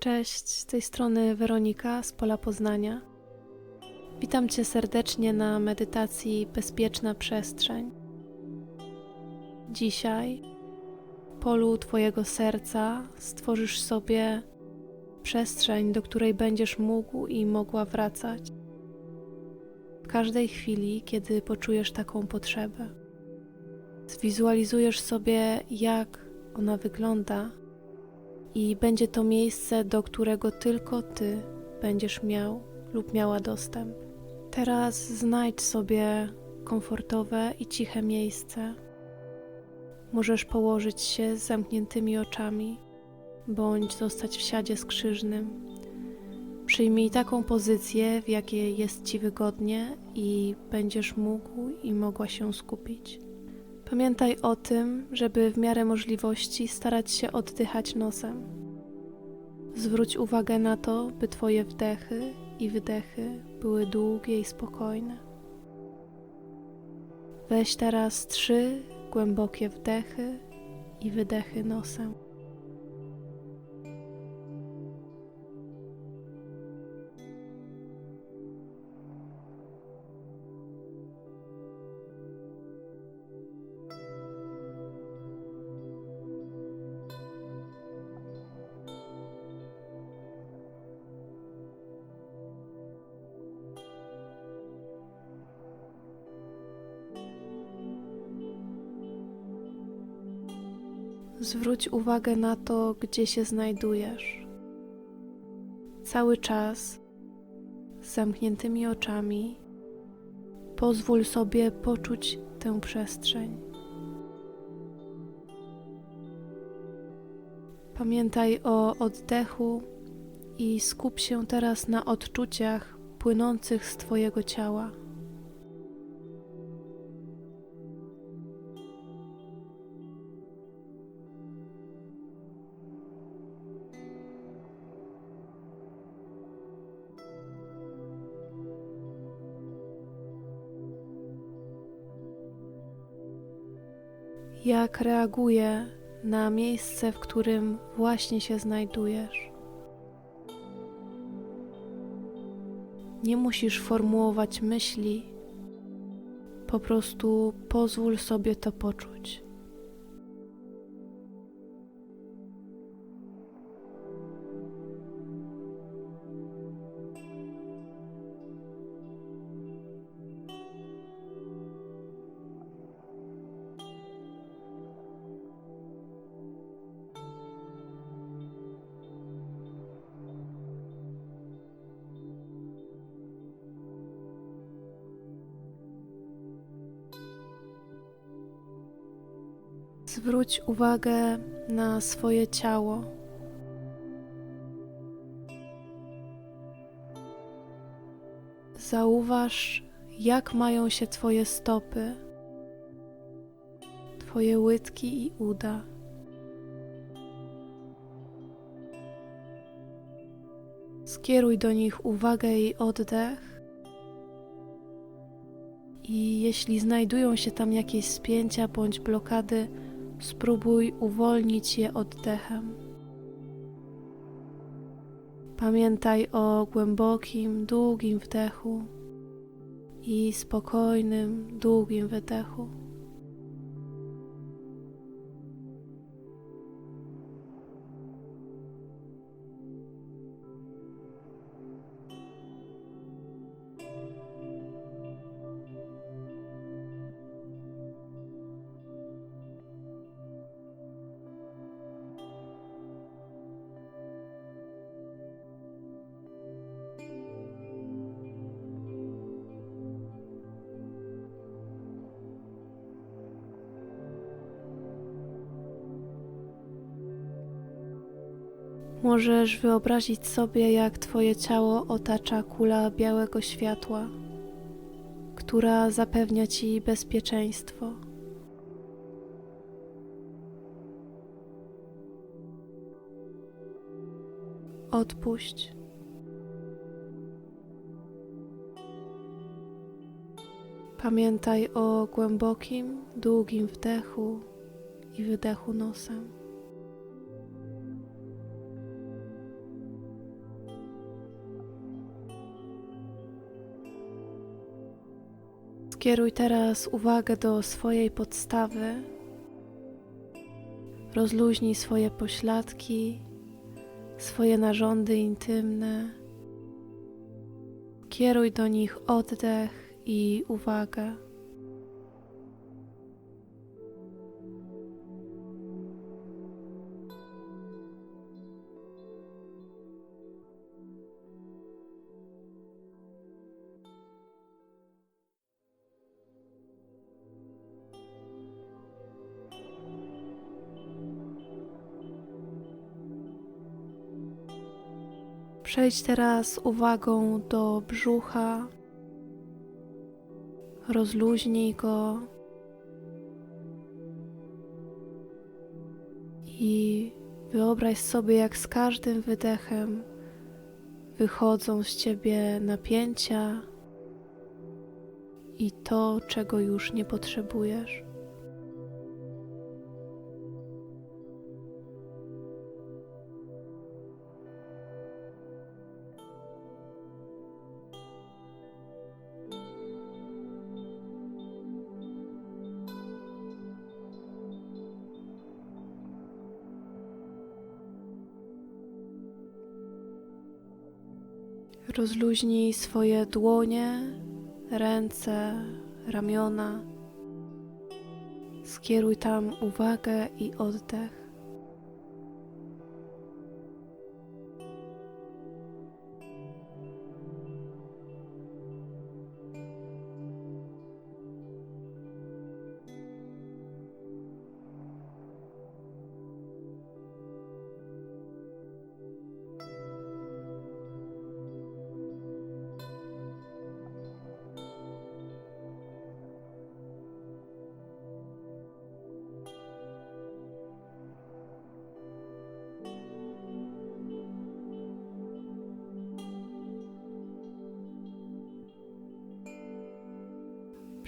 Cześć, z tej strony Weronika z Pola Poznania. Witam Cię serdecznie na medytacji Bezpieczna Przestrzeń. Dzisiaj w polu Twojego serca stworzysz sobie przestrzeń, do której będziesz mógł i mogła wracać w każdej chwili, kiedy poczujesz taką potrzebę. Zwizualizujesz sobie, jak ona wygląda i będzie to miejsce, do którego tylko Ty będziesz miał lub miała dostęp. Teraz znajdź sobie komfortowe i ciche miejsce. Możesz położyć się z zamkniętymi oczami bądź zostać w siadzie skrzyżnym. Przyjmij taką pozycję, w jakiej jest Ci wygodnie i będziesz mógł i mogła się skupić. Pamiętaj o tym, żeby w miarę możliwości starać się oddychać nosem. Zwróć uwagę na to, by Twoje wdechy i wydechy były długie i spokojne. Weź teraz trzy głębokie wdechy i wydechy nosem. Zwróć uwagę na to, gdzie się znajdujesz. Cały czas z zamkniętymi oczami pozwól sobie poczuć tę przestrzeń. Pamiętaj o oddechu i skup się teraz na odczuciach płynących z Twojego ciała. Jak reaguje na miejsce, w którym właśnie się znajdujesz. Nie musisz formułować myśli, po prostu pozwól sobie to poczuć. Zwróć uwagę na swoje ciało. Zauważ, jak mają się Twoje stopy, Twoje łydki i uda. Skieruj do nich uwagę i oddech. I jeśli znajdują się tam jakieś spięcia bądź blokady, spróbuj uwolnić je oddechem. Pamiętaj o głębokim, długim wdechu i spokojnym, długim wydechu. Możesz wyobrazić sobie, jak Twoje ciało otacza kula białego światła, która zapewnia Ci bezpieczeństwo. Odpuść. Pamiętaj o głębokim, długim wdechu i wydechu nosem. Skieruj teraz uwagę do swojej podstawy. Rozluźnij swoje pośladki, swoje narządy intymne. Kieruj do nich oddech i uwagę. Przejdź teraz uwagą do brzucha. Rozluźnij go. I wyobraź sobie, jak z każdym wydechem wychodzą z ciebie napięcia i to, czego już nie potrzebujesz. Rozluźnij swoje dłonie, ręce, ramiona. Skieruj tam uwagę i oddech.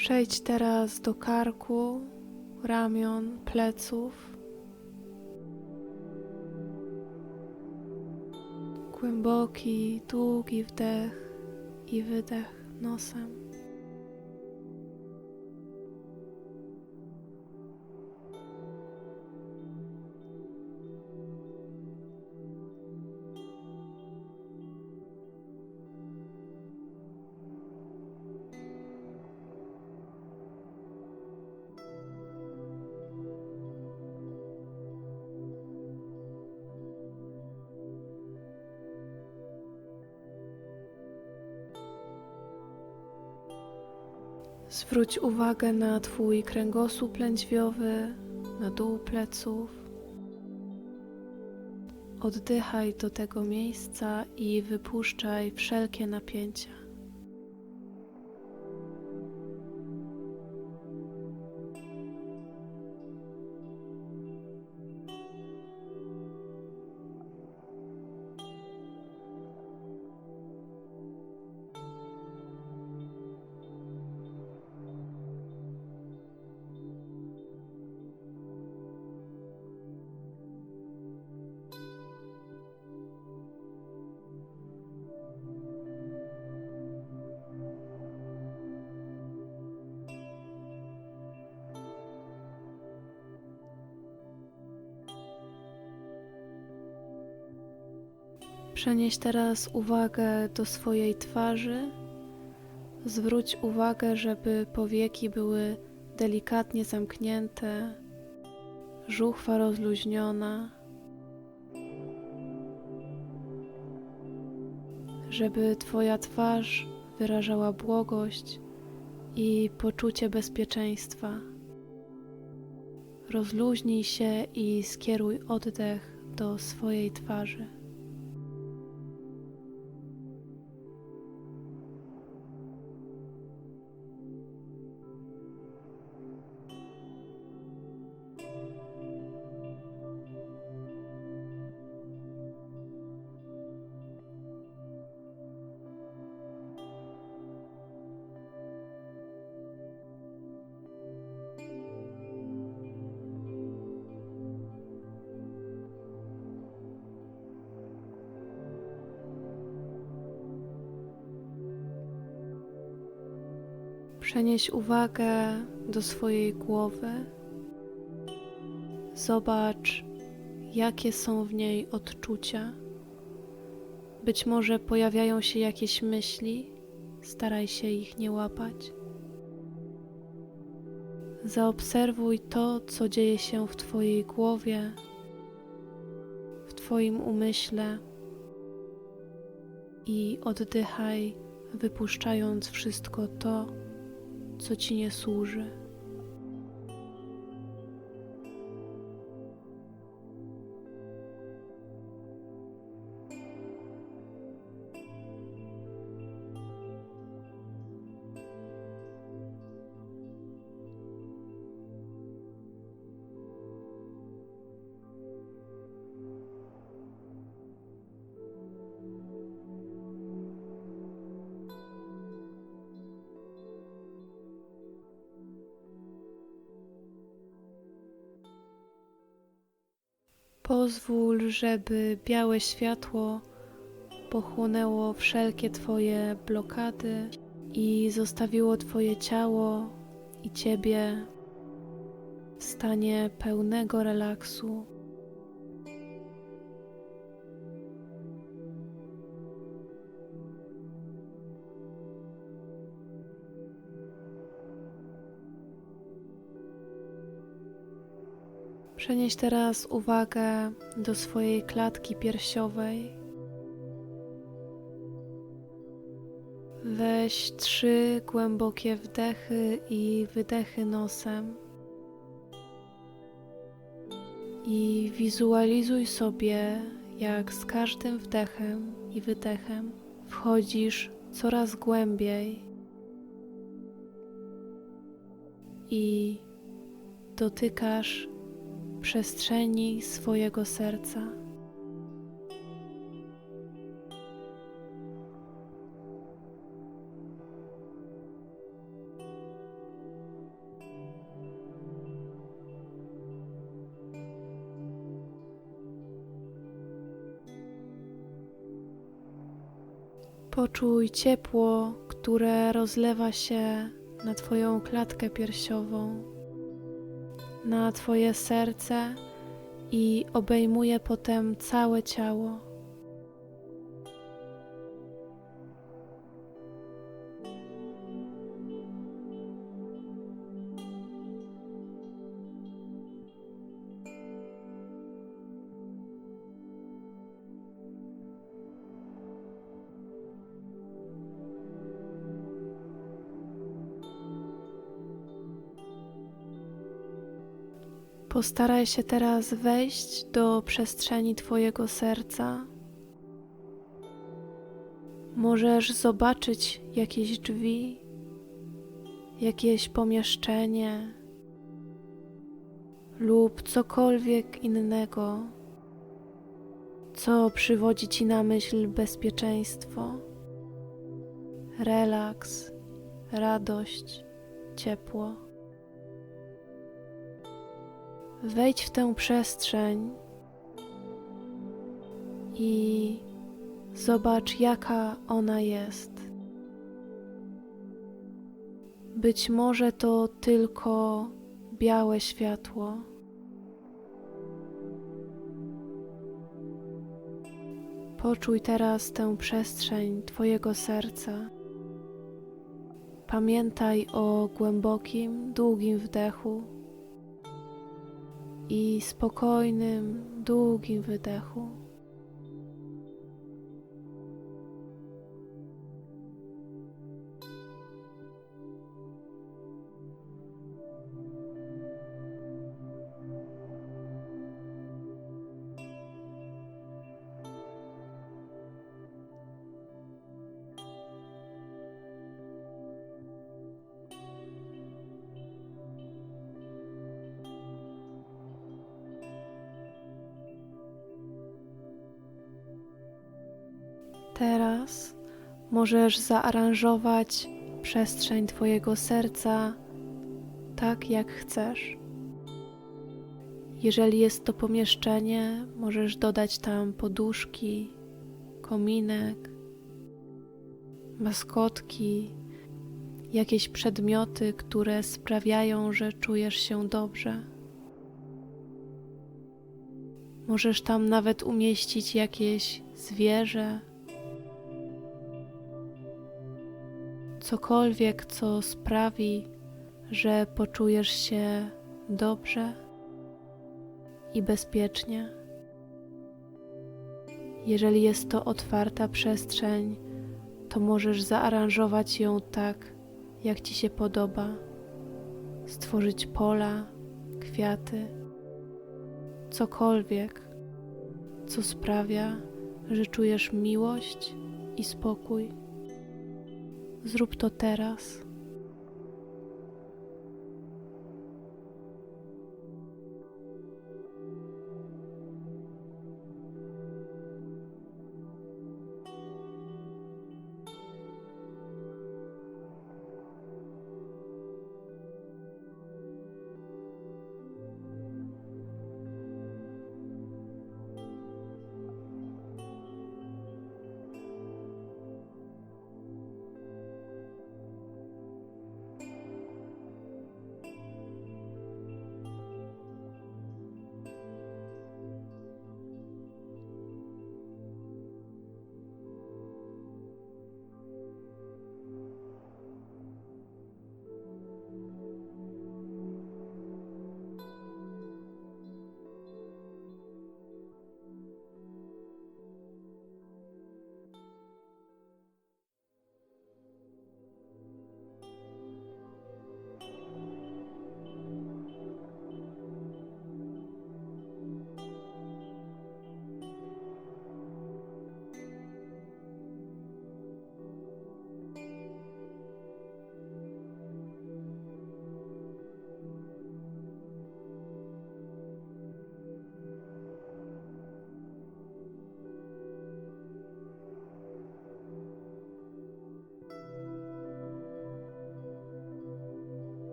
Przejdź teraz do karku, ramion, pleców. Głęboki, długi wdech i wydech nosem. Zwróć uwagę na Twój kręgosłup lędźwiowy, na dół pleców. Oddychaj do tego miejsca i wypuszczaj wszelkie napięcia. Przenieś teraz uwagę do swojej twarzy. Zwróć uwagę, żeby powieki były delikatnie zamknięte, żuchwa rozluźniona, żeby Twoja twarz wyrażała błogość i poczucie bezpieczeństwa. Rozluźnij się i skieruj oddech do swojej twarzy. Przenieś uwagę do swojej głowy. Zobacz, jakie są w niej odczucia. Być może pojawiają się jakieś myśli, staraj się ich nie łapać. Zaobserwuj to, co dzieje się w Twojej głowie, w Twoim umyśle i oddychaj, wypuszczając wszystko to, co Ci nie służy. Pozwól, żeby białe światło pochłonęło wszelkie Twoje blokady i zostawiło Twoje ciało i Ciebie w stanie pełnego relaksu. Przenieś teraz uwagę do swojej klatki piersiowej. Weź trzy głębokie wdechy i wydechy nosem. I wizualizuj sobie, jak z każdym wdechem i wydechem wchodzisz coraz głębiej i dotykasz przestrzeni swojego serca. Poczuj ciepło, które rozlewa się na Twoją klatkę piersiową na Twoje serce i obejmuje potem całe ciało. Postaraj się teraz wejść do przestrzeni Twojego serca. Możesz zobaczyć jakieś drzwi, jakieś pomieszczenie lub cokolwiek innego, co przywodzi Ci na myśl bezpieczeństwo, relaks, radość, ciepło. Wejdź w tę przestrzeń i zobacz, jaka ona jest. Być może to tylko białe światło. Poczuj teraz tę przestrzeń Twojego serca. Pamiętaj o głębokim, długim wdechu i spokojnym, długim wydechu. Teraz możesz zaaranżować przestrzeń Twojego serca tak, jak chcesz. Jeżeli jest to pomieszczenie, możesz dodać tam poduszki, kominek, maskotki jakieś przedmioty, które sprawiają, że czujesz się dobrze. Możesz tam nawet umieścić jakieś zwierzę, cokolwiek, co sprawi, że poczujesz się dobrze i bezpiecznie. Jeżeli jest to otwarta przestrzeń, to możesz zaaranżować ją tak, jak ci się podoba. Stworzyć pola, kwiaty, cokolwiek, co sprawia, że czujesz miłość i spokój. Zrób to teraz.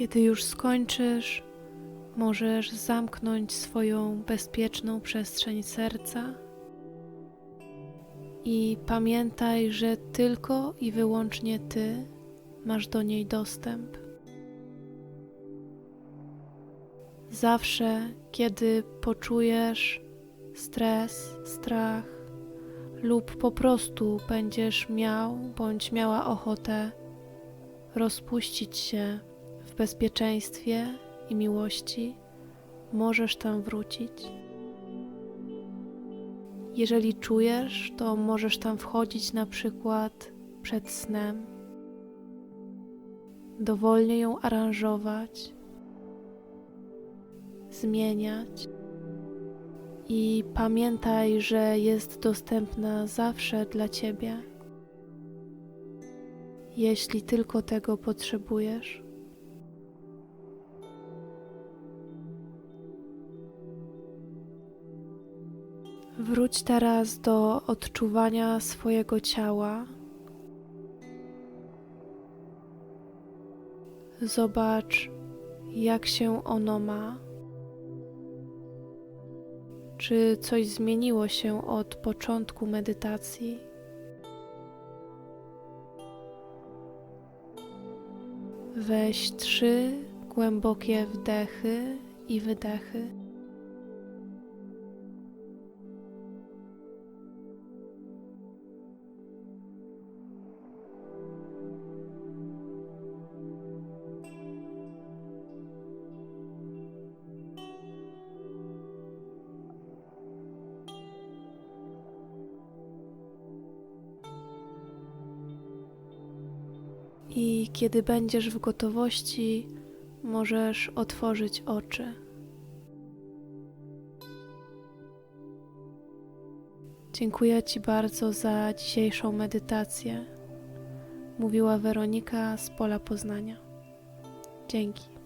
Kiedy już skończysz, możesz zamknąć swoją bezpieczną przestrzeń serca i pamiętaj, że tylko i wyłącznie Ty masz do niej dostęp. Zawsze, kiedy poczujesz stres, strach lub po prostu będziesz miał bądź miała ochotę rozpuścić się bezpieczeństwie i miłości, możesz tam wrócić. Jeżeli czujesz, to możesz tam wchodzić na przykład przed snem, dowolnie ją aranżować, zmieniać. I pamiętaj, że jest dostępna zawsze dla Ciebie, jeśli tylko tego potrzebujesz. Wróć teraz do odczuwania swojego ciała. Zobacz, jak się ono ma. Czy coś zmieniło się od początku medytacji? Weź trzy głębokie wdechy i wydechy. I kiedy będziesz w gotowości, możesz otworzyć oczy. Dziękuję Ci bardzo za dzisiejszą medytację. Mówiła Weronika z Pola Poznania. Dzięki.